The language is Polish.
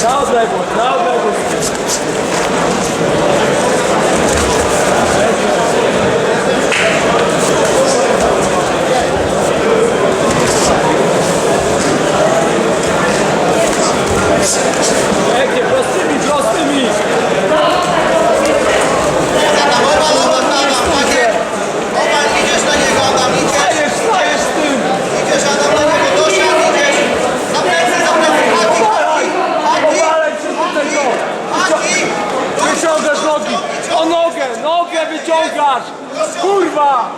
Tchau, Dragon. Tchau, nogi! O nogę! Nogę wyciągasz! Kurwa!